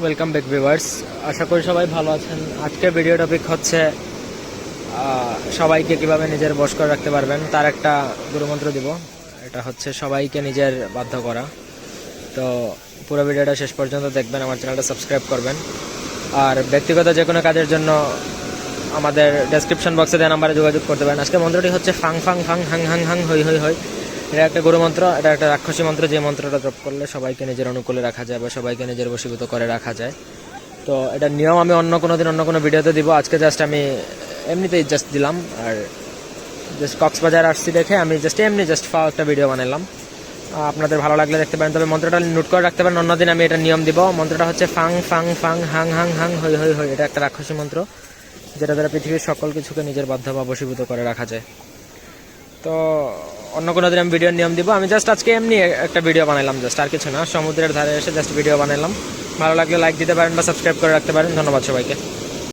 Welcome back viewers আশা করি সবাই ভালো আছেন। আজকের ভিডিও টপিক হচ্ছে সবাইকে কীভাবে নিজের বশ করে রাখতে পারবেন, তার একটা গুরুমন্ত্র দিব। এটা হচ্ছে সবাইকে নিজের বাধ্য করা। তো পুরো ভিডিওটা শেষ পর্যন্ত দেখবেন, আমার চ্যানেলটা সাবস্ক্রাইব করবেন। আর ব্যক্তিগত যে কোনো কাজের জন্য আমাদের ডেসক্রিপশন বক্সে দেওয়া নাম্বারে যোগাযোগ করতে পারেন। আজকে মন্ত্রটি হচ্ছে ফাং ফাং ফাং, হাং হাং হাং, হই হই হই। এটা একটা গুরু মন্ত্র, এটা একটা রাক্ষসী মন্ত্র, যে মন্ত্রটা জপ করলে সবাইকে নিজের অনুকূলে রাখা যায় বা সবাইকে নিজের বসীভূত করে রাখা যায়। তো এটা নিয়ম আমি অন্য কোনো দিন, অন্য কোনো ভিডিওতে দিব। আজকে জাস্ট আমি এমনিতেই জাস্ট দিলাম, আর জাস্ট কক্সবাজার আসছি দেখে আমি জাস্ট এমনি জাস্ট ফাও একটা ভিডিও বানালাম আপনাদের ভালো লাগলে দেখতে পারেন। তবে মন্ত্রটা নোট করে রাখতে পারেন অন্যদিন আমি এটা নিয়ম দিব। মন্ত্রটা হচ্ছে ফাং ফাং ফাং, হাং হাং হাং, হই হই হই, এটা একটা রাক্ষসী মন্ত্র, যেটা দ্বারা পৃথিবীর সকল কিছুকে নিজের বাধ্য বা বসীভূত করে রাখা যায়। তো অন্য কোনো দিন আমি ভিডিওর নিয়ম দিব। আমি জাস্ট আজকে এমনি একটা ভিডিও বানাইলাম জাস্ট আর কিছু না। সমুদ্রের ধারে এসে জাস্ট ভিডিও বানাইলাম। ভালো লাগলে লাইক দিতে পারেন বা সাবস্ক্রাইব করে রাখতে পারেন। ধন্যবাদ সবাইকে।